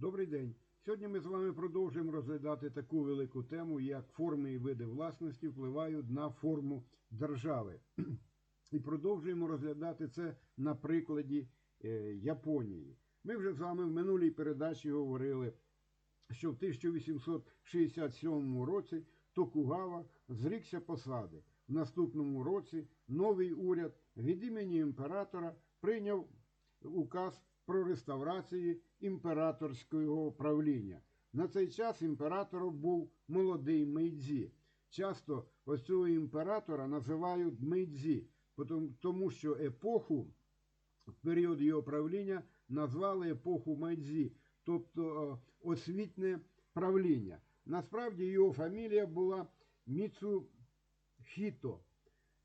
Добрий день. Сьогодні ми з вами продовжуємо розглядати таку велику тему, як форми і види власності впливають на форму держави. І продовжуємо розглядати це на прикладі е, Японії. Ми вже з вами в минулій передачі говорили, що в 1867 році Токугава зрікся посади. В наступному році новий уряд від імені імператора прийняв указ про реставрацію імператорського правління. На цей час імператором був молодий Мейдзі. Часто ось цього імператора називають Мейдзі, тому що епоху період його правління назвали епоху Майдзі, тобто освітне правління. Насправді його фамілія була Міцухіто,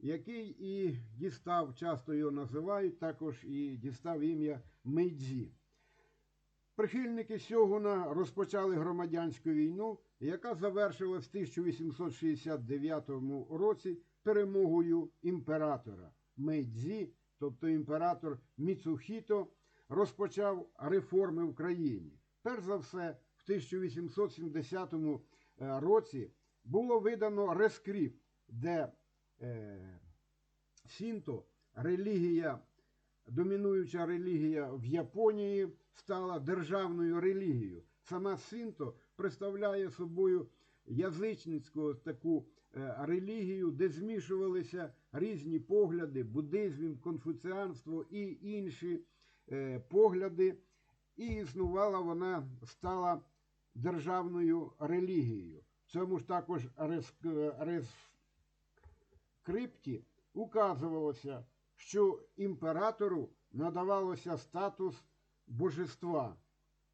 який і дістав, часто його називають, також і дістав ім'я Мейдзі. Прихильники Сьогуна розпочали громадянську війну, яка завершилась в 1869 році перемогою імператора Мейдзі, тобто імператор Міцухіто, розпочав реформи в країні. Перш за все, в 1870 році було видано рескрипт, де е, Сінто, релігія, домінуюча релігія в Японії, стала державною релігією. Сама Сінто представляє собою язичницьку таку е, релігію, де змішувалися різні погляди, буддизм, конфуціанство і інші е, погляди. І існувала вона, стала державною релігією. В цьому ж також рес- крипті указувалося, що імператору надавалося статус божества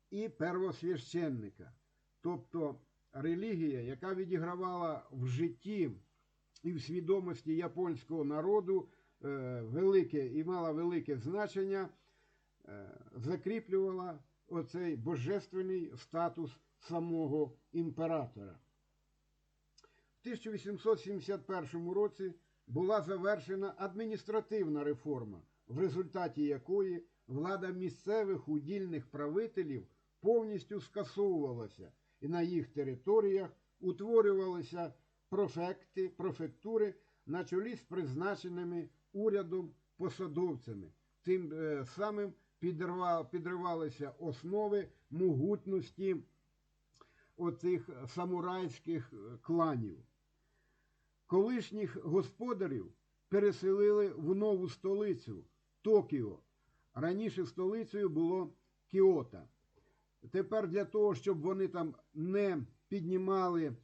і первосвященника. Тобто релігія, яка відігравала в житті і в свідомості японського народу е, велике і мала велике значення, е, закріплювала оцей божественний статус самого імператора. В 1871 році була завершена адміністративна реформа, в результаті якої влада місцевих удільних правителів повністю скасовувалася, і на їх територіях утворювалися профекти, профектури на чолі з призначеними урядом посадовцями. Тим е, самим підривалися основи могутності оцих самурайських е, кланів. Колишніх господарів переселили в нову столицю Токіо. Раніше столицею було Кіото. Тепер для того, щоб вони там не піднімали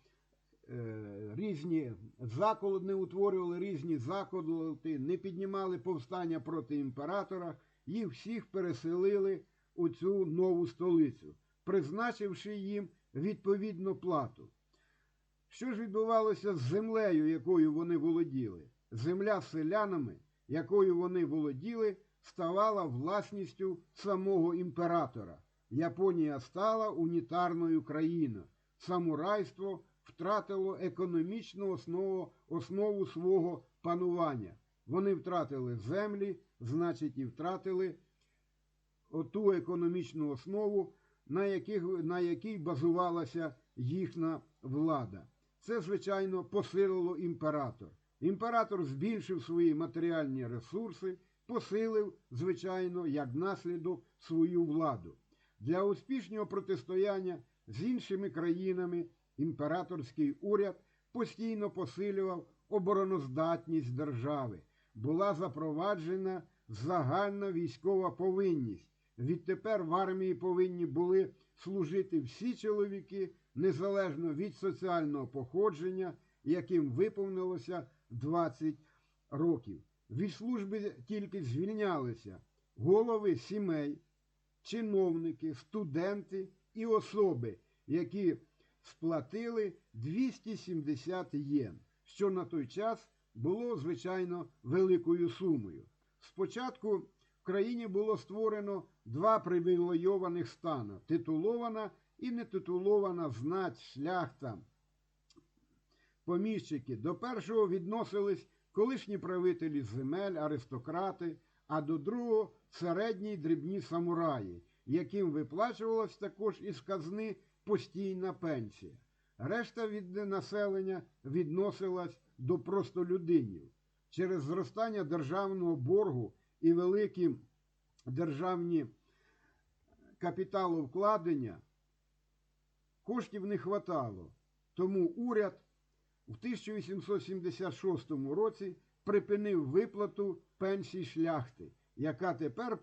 е, різні заколоти, не утворювали різні заколоти, не піднімали повстання проти імператора, їх всіх переселили у цю нову столицю, призначивши їм відповідну плату. Що ж відбувалося з землею, якою вони володіли? Земля селянами, якою вони володіли, ставала власністю самого імператора. Японія стала унітарною країною. Самурайство втратило економічну основу, основу свого панування. Вони втратили землі, значить, і втратили оту економічну основу, на, яких, на якій базувалася їхня влада. Це, звичайно, посилило імператор. Імператор збільшив свої матеріальні ресурси, посилив, звичайно, як наслідок свою владу. Для успішного протистояння з іншими країнами імператорський уряд постійно посилював обороноздатність держави. Була запроваджена загальна військова повинність. Відтепер в армії повинні були служити всі чоловіки, незалежно від соціального походження, яким виповнилося 20 років. Від служби тільки звільнялися голови сімей, чиновники, студенти і особи, які сплатили 270 єн, що на той час було, звичайно, великою сумою. Спочатку в країні було створено два привілейованих стана титулована і нетитулована знать шляхта. Поміщики до першого відносились колишні правителі земель, аристократи, а до другого середні дрібні самураї, яким виплачувалась також із казни постійна пенсія. Решта від населення відносилась до простолюдинів. Через зростання державного боргу і великі державні капіталовкладення коштів не хватало. Тому уряд в 1876 році припинив виплату пенсій шляхти, яка тепер,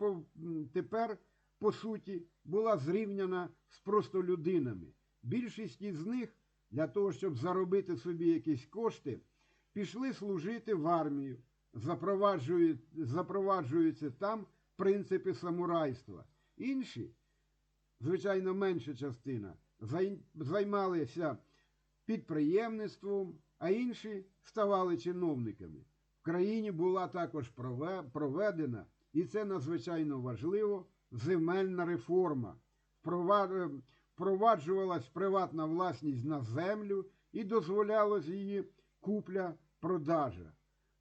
тепер, по суті, була зрівняна з простолюдинами. Більшість із них для того, щоб заробити собі якісь кошти, пішли служити в армію, запроваджуються там принципи самурайства. Інші, звичайно, менша частина, займалися підприємництвом, а інші ставали чиновниками. В країні була також проведена, і це надзвичайно важливо, земельна реформа. Впровад- Впроваджувалась приватна власність на землю і дозволялось її купля-продажа.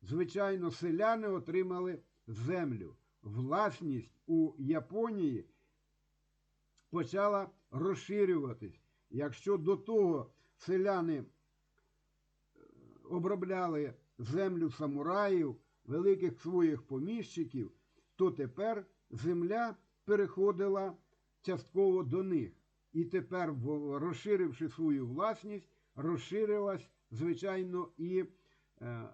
Звичайно, селяни отримали землю. Власність у Японії почала розширюватись. Якщо до того селяни е, обробляли землю самураїв, великих своїх поміщиків, то тепер земля переходила частково до них. І тепер, розширивши свою власність, розширилась, звичайно, і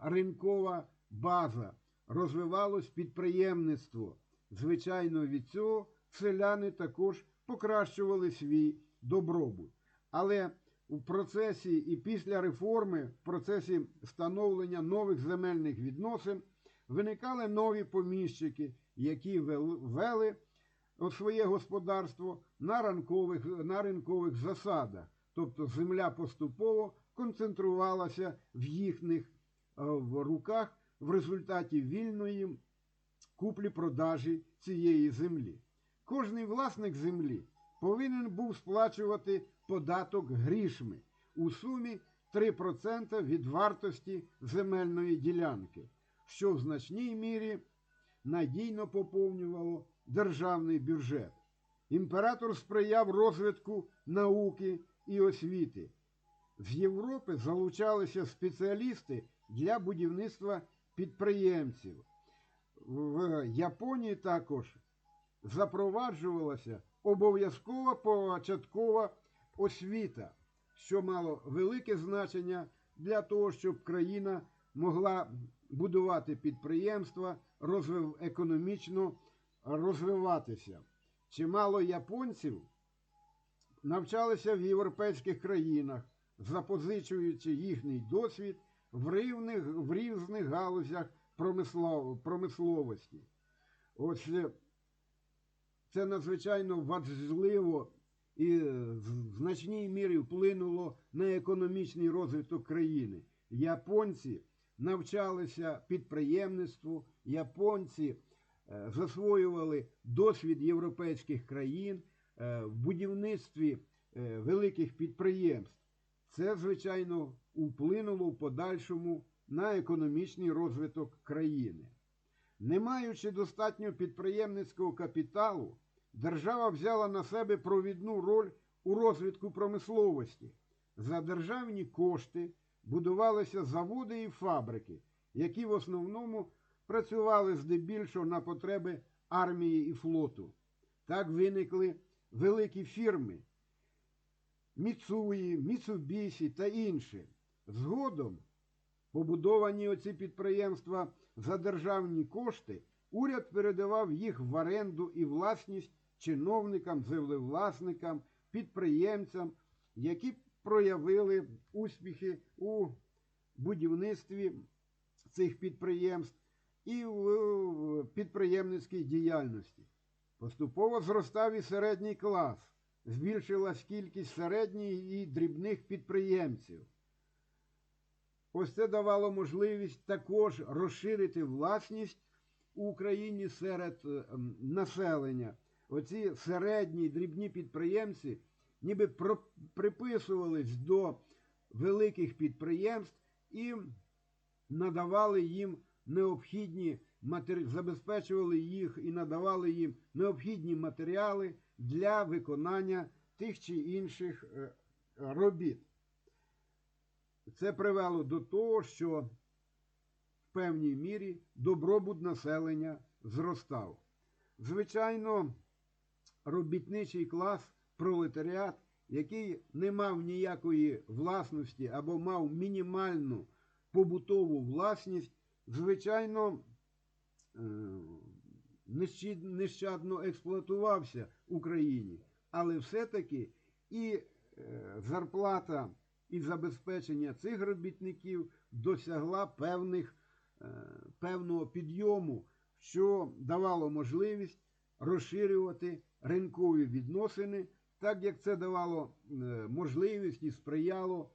ринкова база, розвивалось підприємництво. Звичайно, від цього селяни також покращували свій добробут. Але у процесі і після реформи, в процесі становлення нових земельних відносин, виникали нові поміщики, які вел- вели своє господарство на ранкових, на ринкових засадах. Тобто земля поступово концентрувалася в їхніх е, в руках в результаті вільної куплі-продажі цієї землі. Кожний власник землі повинен був сплачувати податок грішми у сумі 3% від вартості земельної ділянки, що в значній мірі надійно поповнювало державний бюджет. Імператор сприяв розвитку науки і освіти. З Європи залучалися спеціалісти для будівництва підприємців. В Японії також запроваджувалася обов'язкова початкова освіта, що мало велике значення для того, щоб країна могла будувати підприємства, розвив, економічно розвиватися. Чимало японців навчалися в європейських країнах, запозичуючи їхній досвід в рівних, в різних галузях промислов, промисловості. Ось е, це надзвичайно важливо і в значній мірі вплинуло на економічний розвиток країни. Японці навчалися підприємництву, японці е, засвоювали досвід європейських країн е, в будівництві е, великих підприємств. Це, звичайно, вплинуло в подальшому на економічний розвиток країни. Не маючи достатньо підприємницького капіталу, держава взяла на себе провідну роль у розвитку промисловості. За державні кошти будувалися заводи і фабрики, які в основному працювали здебільшого на потреби армії і флоту. Так виникли великі фірми Міцуї, Міцубісі та інші. Згодом побудовані оці підприємства за державні кошти, уряд передавав їх в оренду і власність чиновникам, землевласникам, підприємцям, які проявили успіхи у будівництві цих підприємств і в підприємницькій діяльності. Поступово зростав і середній клас, збільшилась кількість середніх і дрібних підприємців. Ось це давало можливість також розширити власність у Україні серед е, населення. Оці середні дрібні підприємці ніби приписувались до великих підприємств і надавали їм необхідні матері... забезпечували їх і надавали їм необхідні матеріали для виконання тих чи інших е, робіт. Це привело до того, що в певній мірі добробут населення зростав. Звичайно, робітничий клас, пролетаріат, який не мав ніякої власності або мав мінімальну побутову власність, звичайно, е, нещадно експлуатувався в Україні. Але все-таки і е, зарплата, і забезпечення цих робітників досягла певних, е, певного підйому, що давало можливість розширювати ринкові відносини, так як це давало е, можливість і сприяло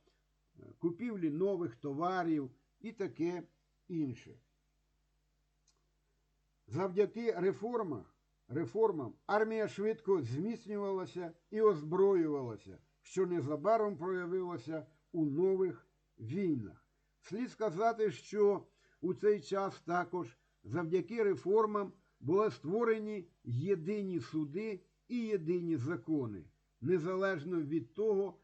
е, купівлі нових товарів і таке інше. Завдяки реформах, реформам армія швидко зміцнювалася і озброювалася, що незабаром проявилося у нових війнах. Слід сказати, що у цей час також завдяки реформам були створені єдині суди і єдині закони, незалежно від того,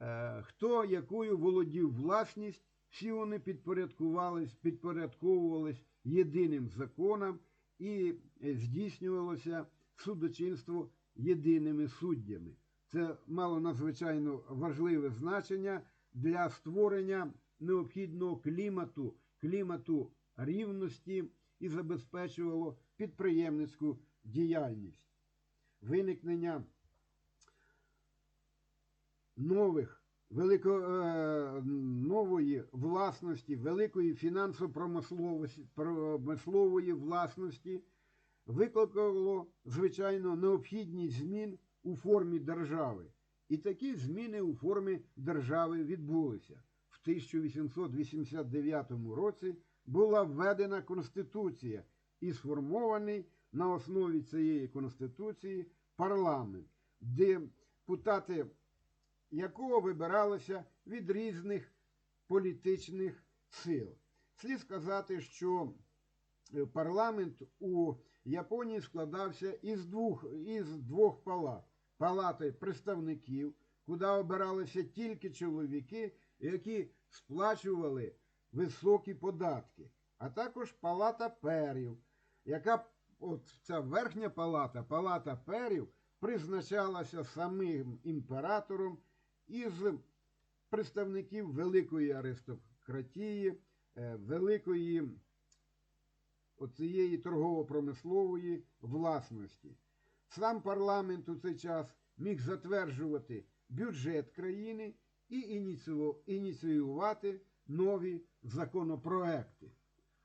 е, хто якою володів власність, всі вони підпорядкувались, підпорядковувались єдиним законам і е, здійснювалося судочинство єдиними суддями. Це мало надзвичайно важливе значення для створення необхідного клімату, клімату рівності і забезпечувало підприємницьку діяльність. Виникнення нових велико, е, нової власності, великої фінансово-промислової власності викликало, звичайно, необхідність змін у формі держави. І такі зміни у формі держави відбулися. В 1889 році була введена Конституція і сформований на основі цієї Конституції парламент, депутати якого вибиралися від різних політичних сил. Слід сказати, що е, парламент у Японії складався із двох, із двох палат. Палати представників, куди обиралися тільки чоловіки, які сплачували високі податки, а також палата перів, яка от ця верхня палата, палата перів, призначалася самим імператором із представників великої аристократії, е, великої оцієї торгово-промислової власності. Сам парламент у цей час міг затверджувати бюджет країни і ініціювати- нові законопроекти.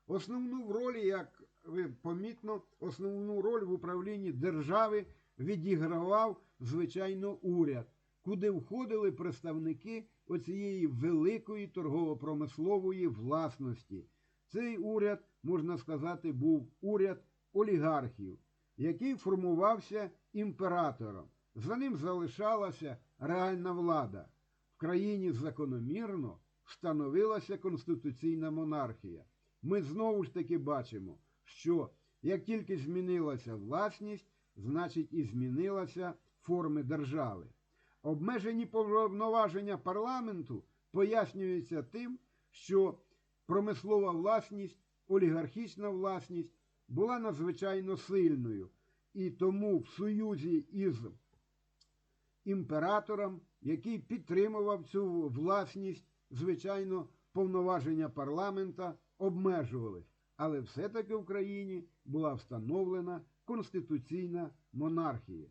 Основну роль, як ви помітно, основну роль в управлінні держави відігравав, звичайно, уряд, куди входили представники оцієї великої торгово-промислової власності. Цей уряд, можна сказати, був уряд олігархів, який формувався імператором. За ним залишалася реальна влада. В країні закономірно встановилася конституційна монархія. Ми знову ж таки бачимо, що як тільки змінилася власність, значить і змінилася форми держави. Обмежені повноваження парламенту пояснюються тим, що промислова власність, олігархічна власність була надзвичайно сильною. І тому в союзі із імператором, який підтримував цю власність, звичайно, повноваження парламента обмежувались. Але все-таки в Україні була встановлена конституційна монархія.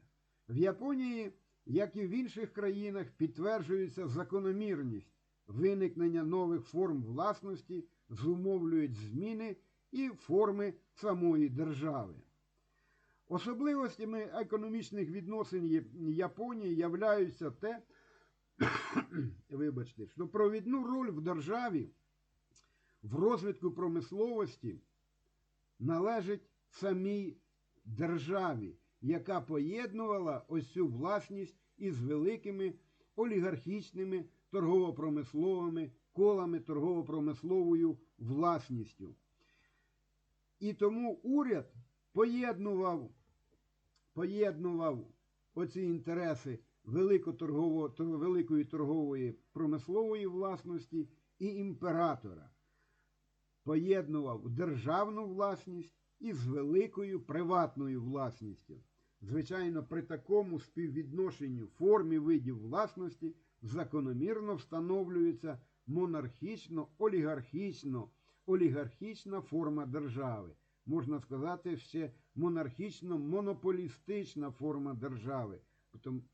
В Японії, як і в інших країнах, підтверджується закономірність виникнення нових форм власності, зумовлюють зміни і форми самої держави. Особливостями економічних відносин Японії являються те, вибачте, що провідну роль в державі в розвитку промисловості належить самій державі, яка поєднувала ось цю власність із великими олігархічними торгово-промисловими колами, торгово-промисловою власністю. І тому уряд поєднував, поєднував оці інтереси великої торгової промислової власності і імператора, поєднував державну власність із великою приватною власністю. Звичайно, при такому співвідношенню форм і видів власності закономірно встановлюється монархічно-олігархічно олігархічна форма держави. Можна сказати, ще монархічно-монополістична форма держави,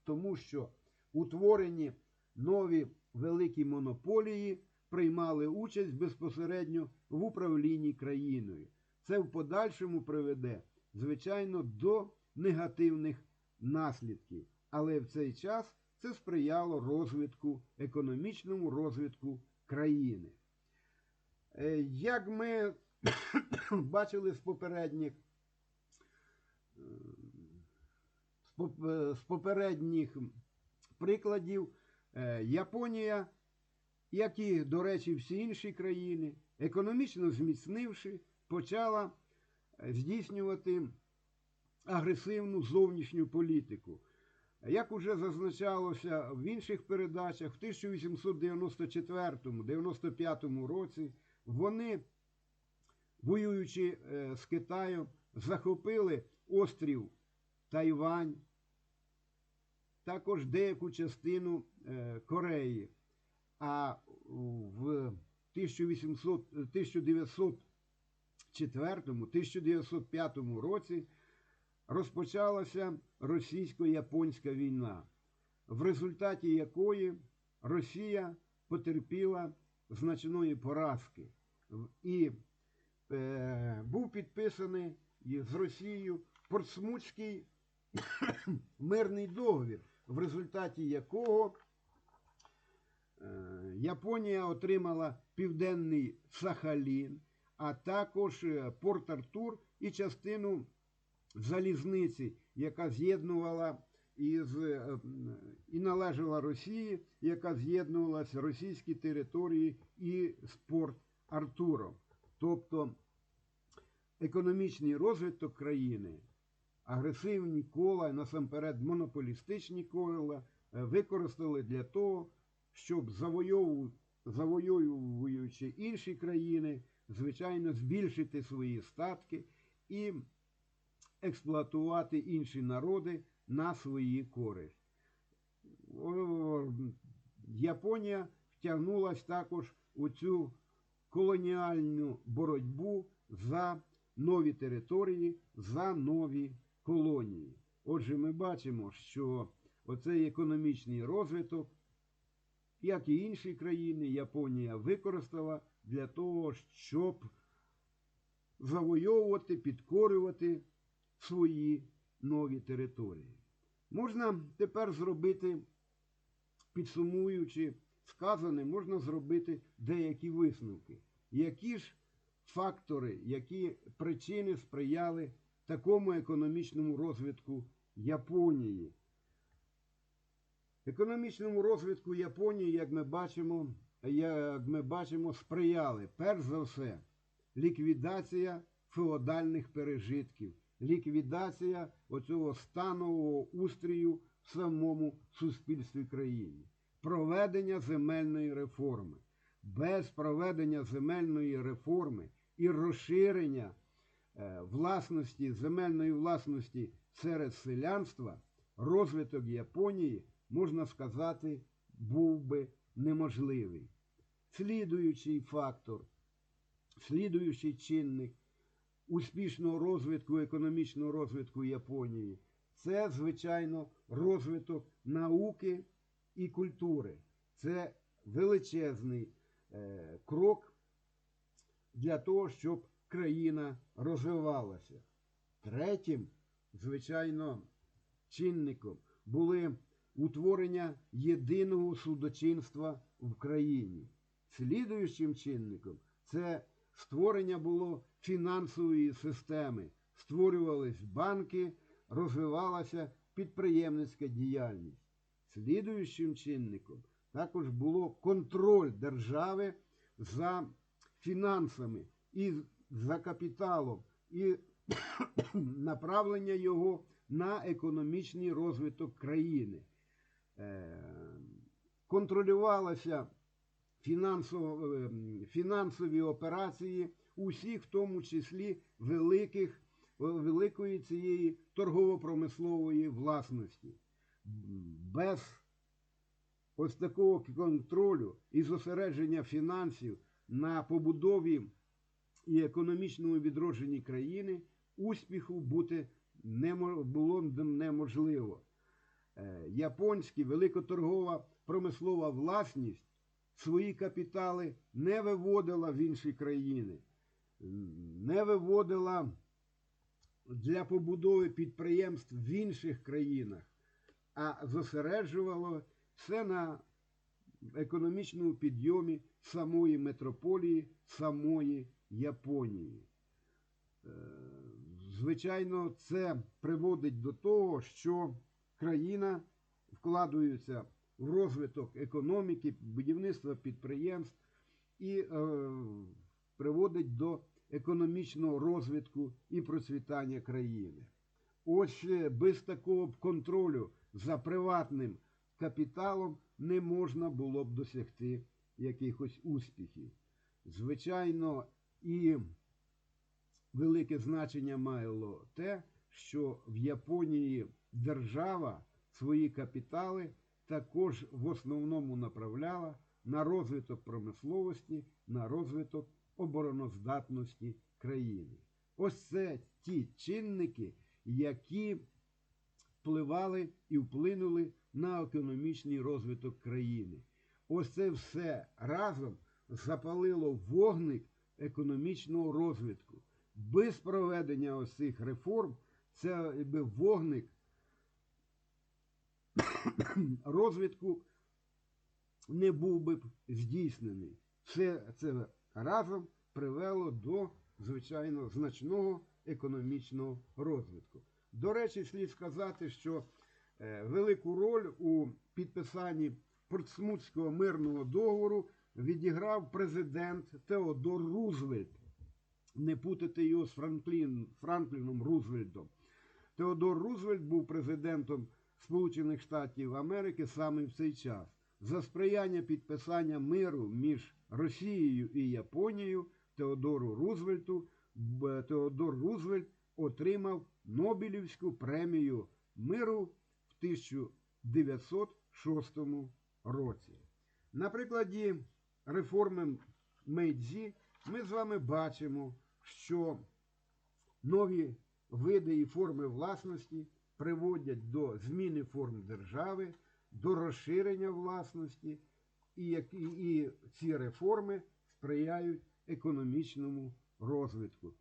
тому що утворені нові великі монополії приймали участь безпосередньо в управлінні країною. Це в подальшому приведе, звичайно, до негативних наслідків. Але в цей час це сприяло розвитку, економічному розвитку країни. Е, Як ми бачили з попередніх е, е, з попередніх прикладів, Японія, як і, до речі, всі інші країни, економічно зміцнивши, почала здійснювати агресивну зовнішню політику. Як уже зазначалося в інших передачах, в 1894-95 році вони, воюючи е, з Китаєм, захопили острів Тайвань, також деяку частину е, Кореї. А в 1800, 1904-1905 році розпочалася російсько-японська війна, в результаті якої Росія потерпіла значної поразки. І е, був підписаний з Росією Портсмутський мирний договір, в результаті якого е, Японія отримала південний Сахалін, а також е, Порт Артур і частину залізниці, яка з'єднувала із, е, і належала Росії, яка з'єднувалася російські території і з Порт Артуром. Тобто економічний розвиток країни, агресивні кола, насамперед монополістичні кола, е, використали для того, щоб завойову- завойовуючи інші країни, звичайно, збільшити свої статки і експлуатувати інші народи на свої користь. Японія втягнулась також у цю колоніальну боротьбу за нові території, за нові колонії. Отже, ми бачимо, що оцей економічний розвиток, як і інші країни, Японія використала для того, щоб завойовувати, підкорювати свої нові території. Можна тепер зробити, підсумуючи сказане, можна зробити деякі висновки. Які ж фактори, які причини сприяли такому економічному розвитку Японії? Економічному розвитку Японії, як ми бачимо, як ми бачимо, сприяли перш за все ліквідація феодальних пережитків, ліквідація оцього станового устрію в самому суспільстві країни, проведення земельної реформи. Без проведення земельної реформи і розширення е, власності, земельної власності серед селянства, розвиток Японії, можна сказати, був би неможливий. Слідуючий фактор, слідуючий чинник успішного розвитку, економічного розвитку Японії це, звичайно, розвиток науки і культури. Це величезний е, крок для того, щоб країна розвивалася. Третім, звичайно, чинником були утворення єдиного судочинства в країні. Слідуючим чинником це створення було фінансової системи, створювались банки, розвивалася підприємницька діяльність. Слідуючим чинником також було контроль держави за фінансами і за капіталом, і направлення його на економічний розвиток країни. Е, Контролювалася фінансові операції усіх, в тому числі великих, великої цієї торгово-промислової власності. Без ось такого контролю і зосередження фінансів на побудові і економічному відродженні країни успіху бути немо- було неможливо. Е, Японська великоторгова промислова власність свої капітали не виводила в інші країни, не виводила для побудови підприємств в інших країнах, а зосереджувало все на економічному підйомі самої метрополії, самої Японії. Е, Звичайно, це приводить до того, що країна вкладається в розвиток економіки, будівництва підприємств і е, приводить до економічного розвитку і процвітання країни. Ось е, без такого контролю за приватним капіталом не можна було б досягти якихось успіхів. Звичайно, і велике значення мало те, що в Японії держава свої капітали також в основному направляла на розвиток промисловості, на розвиток обороноздатності країни. Ось це ті чинники, які впливали і вплинули на економічний розвиток країни. Ось це все разом запалило вогник економічного розвитку. Без проведення ось цих реформ це вогник розвитку не був би здійснений. Все це разом привело до, звичайно, значного економічного розвитку. До речі, слід сказати, що е, велику роль у підписанні Портсмутського мирного договору відіграв президент Теодор Рузвельт. Не путати його з Франклін, Франкліном Рузвельтом. Теодор Рузвельт був президентом Сполучених Штатів Америки саме в цей час. За сприяння підписання миру між Росією і Японією Теодору Рузвельту Теодор Рузвельт отримав Нобелівську премію миру в 1906 році. На прикладі реформи Мейдзі ми з вами бачимо, що нові види і форми власності приводять до зміни форм держави, до розширення власності, і, які, і ці реформи сприяють економічному розвитку,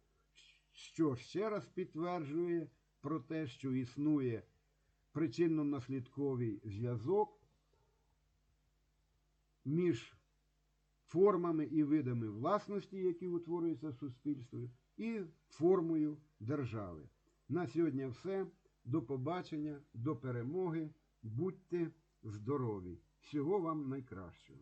що ще раз підтверджує про те, що існує причинно-наслідковий зв'язок між формами і видами власності, які утворюються в суспільстві, і формою держави. На сьогодні все. До побачення, до перемоги. Будьте здорові! Всього вам найкращого!